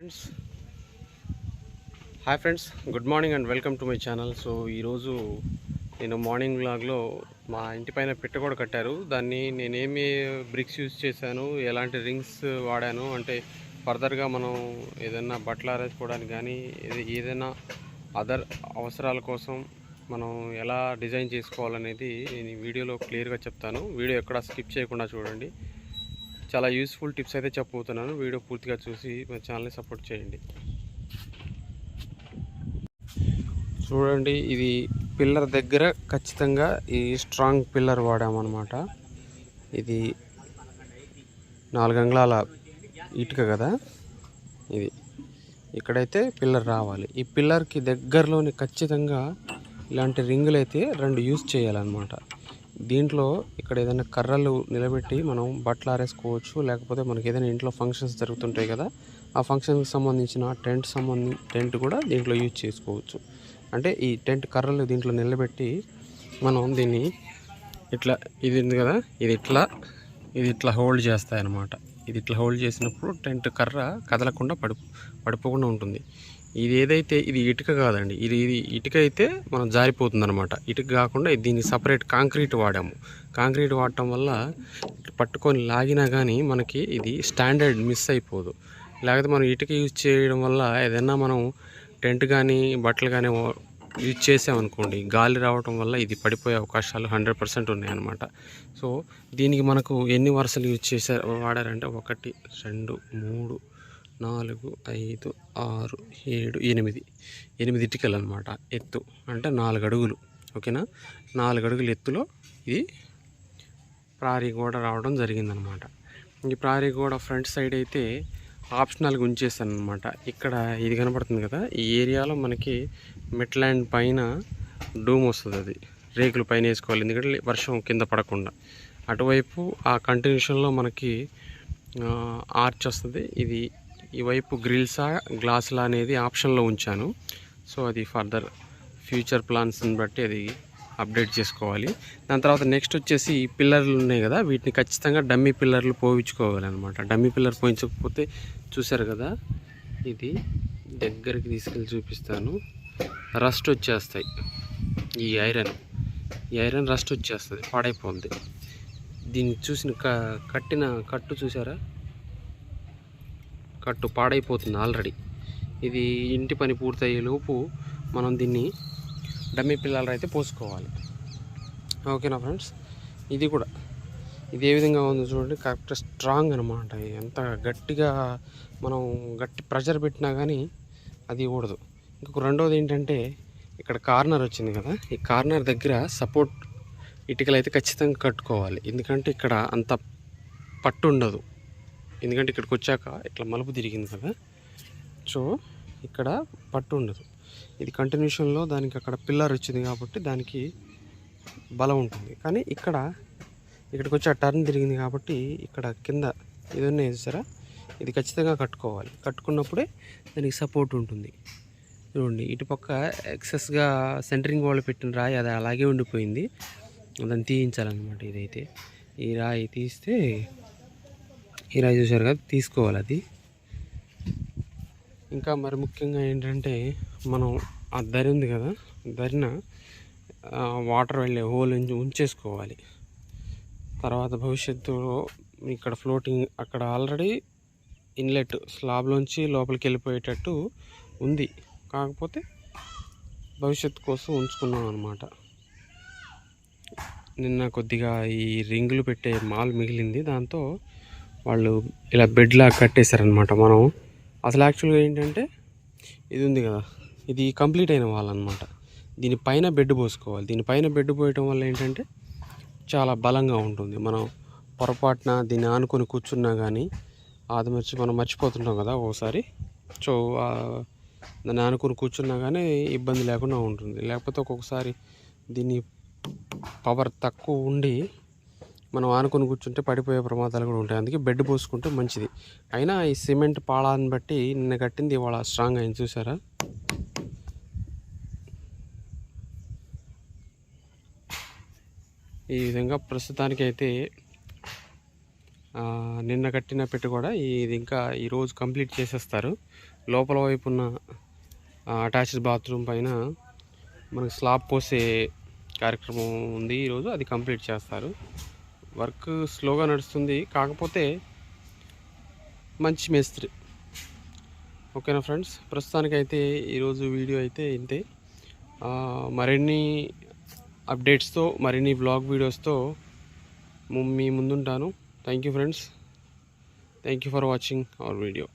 Friends hi friends good morning and welcome to my channel so ఈరోజు నేను morning వ్లాగ్లో మా ఇంటి పైన పెట్ట కూడా కట్టారు. దాన్ని నేనేమి బ్రిక్స్ యూజ్ చేశాను ఎలాంటి రింగ్స్ వాడాను అంటే ఫర్దర్గా మనం ఏదైనా బట్టలు ఆరేసుకోవడానికి కానీ ఏదైనా అదర్ అవసరాల కోసం మనం ఎలా డిజైన్ చేసుకోవాలనేది నేను వీడియోలో క్లియర్గా చెప్తాను. వీడియో ఎక్కడ స్కిప్ చేయకుండా చూడండి. చాలా యూస్ఫుల్ టిప్స్ అయితే చెప్పబోతున్నాను. వీడియో పూర్తిగా చూసి మా ఛానల్ని సపోర్ట్ చేయండి. చూడండి ఇది పిల్లర్ దగ్గర ఖచ్చితంగా ఈ స్ట్రాంగ్ పిల్లర్ వాడామన్నమాట. ఇది నాలుగు అంగుళాల ఇటుక కదా? ఇది. ఇక్కడైతే పిల్లర్ రావాలి. ఈ పిల్లర్కి దగ్గరలోని ఖచ్చితంగా ఇలాంటి రింగులు అయితే రెండు యూజ్ చేయాలన్నమాట. దీంట్లో ఇక్కడ ఏదైనా కర్రలు నిలబెట్టి మనం బట్టలు ఆరేసుకోవచ్చు లేకపోతే మనకి ఏదైనా ఇంట్లో ఫంక్షన్స్ జరుగుతుంటాయి కదా ఆ ఫంక్షన్కి సంబంధించిన టెంట్ సంబంధి టెంట్ కూడా దీంట్లో యూజ్ చేసుకోవచ్చు. అంటే ఈ టెంట్ కర్రలు దీంట్లో నిలబెట్టి మనం దీన్ని ఇట్లా ఇది ఉంది కదా ఇది ఇట్లా ఇది ఇట్లా హోల్డ్ చేస్తాయి అన్నమాట ఇది ఇట్లా హోల్డ్ చేసినప్పుడు టెంట్ కర్ర కదలకుండా పడి పడిపోకుండా ఉంటుంది. ఇది ఏదైతే ఇది ఇటుక కాదండి. ఇది ఇది ఇటుక అయితే మనం జారిపోతుంది అనమాట ఇటుక కాకుండా దీన్ని సపరేట్ కాంక్రీట్ వాడాము. కాంక్రీట్ వాడటం వల్ల పట్టుకొని లాగినా కానీ మనకి ఇది స్టాండర్డ్ మిస్ అయిపోదు. లేకపోతే మనం ఇటుక యూజ్ చేయడం వల్ల ఏదైనా మనం టెంట్ కానీ బట్టలు కానీ యూజ్ చేసామనుకోండి గాలి రావటం వల్ల ఇది పడిపోయే అవకాశాలు హండ్రెడ్ పర్సెంట్ ఉన్నాయన్నమాట. సో దీనికి మనకు ఎన్ని వరుసలు యూజ్ చేశారు వాడారంటే ఒకటి రెండు మూడు నాలుగు ఐదు ఆరు ఏడు ఎనిమిది. ఎనిమిది ఇటుకలు అనమాట ఎత్తు అంటే నాలుగు అడుగులు. ఓకేనా? నాలుగు అడుగులు ఎత్తులో ఇది ప్రారీ గోడ రావడం జరిగిందనమాట ఈ ప్రారీ గోడ ఫ్రంట్ సైడ్ అయితే ఆప్షనల్గా ఉంచేసాను అనమాట ఇక్కడ ఇది కనపడుతుంది కదా? ఈ ఏరియాలో మనకి మిట్లాండ్ పైన డూమ్ వస్తుంది అది. రేకులు పైన వేసుకోవాలి. ఎందుకంటే వర్షం కింద పడకుండా. అటువైపు ఆ కంటిన్యూషన్లో మనకి ఆర్చ్ వస్తుంది. ఇది ఈ వైపు గ్రిల్సా గ్లాసులా అనేది ఆప్షన్లో ఉంచాను. సో అది ఫర్దర్ ఫ్యూచర్ ప్లాన్స్ని బట్టి అది అప్డేట్ చేసుకోవాలి. దాని తర్వాత నెక్స్ట్ వచ్చేసి ఈ పిల్లర్లు ఉన్నాయి కదా వీటిని ఖచ్చితంగా డమ్మీ పిల్లర్లు పోయించుకోవాలన్నమాట. డమ్మీ పిల్లర్ పోయించకపోతే చూసారు కదా ఇది దగ్గరికి తీసుకెళ్ళి చూపిస్తాను. రస్ట్ వచ్చేస్తాయి. ఈ ఐరన్ ఈ ఐరన్ రస్ట్ వచ్చేస్తుంది పాడైపోతుంది దీన్ని చూసిన క కట్టిన కట్టు చూసారా కట్టు పాడైపోతుంది ఆల్రెడీ. ఇది ఇంటి పని పూర్తయ్యే లోపు మనం దీన్ని డమ్మీ పిల్లలు అయితే పోసుకోవాలి. ఓకేనా ఫ్రెండ్స్? ఇది కూడా. ఇది ఏ విధంగా ఉందో చూడండి. కరెక్ట్ స్ట్రాంగ్ అనమాట ఎంత గట్టిగా మనం గట్టి ప్రెషర్ పెట్టినా కానీ అది కూడదు ఇంకొక రెండోది ఏంటంటే ఇక్కడ కార్నర్ వచ్చింది కదా. ఈ కార్నర్ దగ్గర సపోర్ట్ ఇటుకలు అయితే ఖచ్చితంగా కట్టుకోవాలి. ఎందుకంటే ఇక్కడ అంత పట్టు ఉండదు. ఎందుకంటే ఇక్కడికి వచ్చాక ఇట్లా మలుపు తిరిగింది కదా. సో ఇక్కడ పట్టు ఉండదు. ఇది కంటిన్యూషన్లో దానికి అక్కడ పిల్లర్ వచ్చింది కాబట్టి దానికి బలం ఉంటుంది. కానీ ఇక్కడ ఇక్కడికి వచ్చి ఆ టర్న్ తిరిగింది కాబట్టి ఇక్కడ కింద ఏదన్నా వేసారా చూసారా? ఇది ఖచ్చితంగా కట్టుకోవాలి. కట్టుకున్నప్పుడే దానికి సపోర్ట్ ఉంటుంది. చూడండి ఇటుపక్క ఎక్సెస్గా సెంటరింగ్ వాళ్ళు పెట్టిన రాయి అది అలాగే ఉండిపోయింది. దాన్ని తీయించాలన్నమాట ఇదైతే. ఈ రాయి తీస్తే ఈ రైస్ చూసారు కదా తీసుకోవాలి అది. ఇంకా మరి ముఖ్యంగా ఏంటంటే మనం ఆ దరి ఉంది కదా దరిన వాటర్ వెళ్ళే హోల్ ఉంచి ఉంచేసుకోవాలి. తర్వాత భవిష్యత్తులో ఇక్కడ ఫ్లోటింగ్ అక్కడ ఆల్రెడీ ఇన్లెట్ స్లాబ్లోంచి లోపలికి వెళ్ళిపోయేటట్టు ఉంది. కాకపోతే భవిష్యత్తు కోసం ఉంచుకున్నాం అనమాట నిన్న కొద్దిగా ఈ రింగులు పెట్టే మాల్ మిగిలింది దాంతో వాళ్ళు ఇలా బెడ్లా కట్టేశారనమాట మనం. అసలు యాక్చువల్గా ఏంటంటే ఇది ఉంది కదా ఇది కంప్లీట్ అయిన వాళ్ళనమాట దీనిపైన బెడ్ పోసుకోవాలి. దీనిపైన బెడ్ పోయటం వల్ల ఏంటంటే చాలా బలంగా ఉంటుంది. మనం పొరపాటున దీన్ని ఆనుకొని కూర్చున్నా కానీ అది మర్చి మనం మర్చిపోతుంటాం కదా ఒకసారి సో దాన్ని ఆనుకొని కూర్చున్నా కానీ ఇబ్బంది లేకుండా ఉంటుంది. లేకపోతే ఒక్కొక్కసారి దీన్ని పవర్ తక్కువ ఉండి మనం ఆనుకొని కూర్చుంటే పడిపోయే ప్రమాదాలు కూడా ఉంటాయి. అందుకే బెడ్ పోసుకుంటే మంచిది. అయినా ఈ సిమెంట్ పాళాన్ని బట్టి నిన్న కట్టింది ఇవాళ స్ట్రాంగ్ అయింది. చూసారా? ఈ విధంగా ప్రస్తుతానికి అయితే నిన్న కట్టిన పెట్టు కూడా ఇది ఇంకా ఈరోజు కంప్లీట్ చేసేస్తారు. లోపల వైపు ఉన్న అటాచ్డ్ బాత్రూమ్ పైన మనకి స్లాబ్ పోసే కార్యక్రమం ఉంది. ఈరోజు అది కంప్లీట్ చేస్తారు. వర్క్ స్లోగా నడుస్తుంది. కాకపోతే మంచి మేస్త్రి. ఓకేనా ఫ్రెండ్స్? ప్రస్తుతానికైతే ఈరోజు వీడియో అయితే ఇంతే. మరిన్ని అప్డేట్స్తో మరిన్ని బ్లాగ్ వీడియోస్తో మీ ముందుంటాను. Thank you friends. Thank you for watching our video.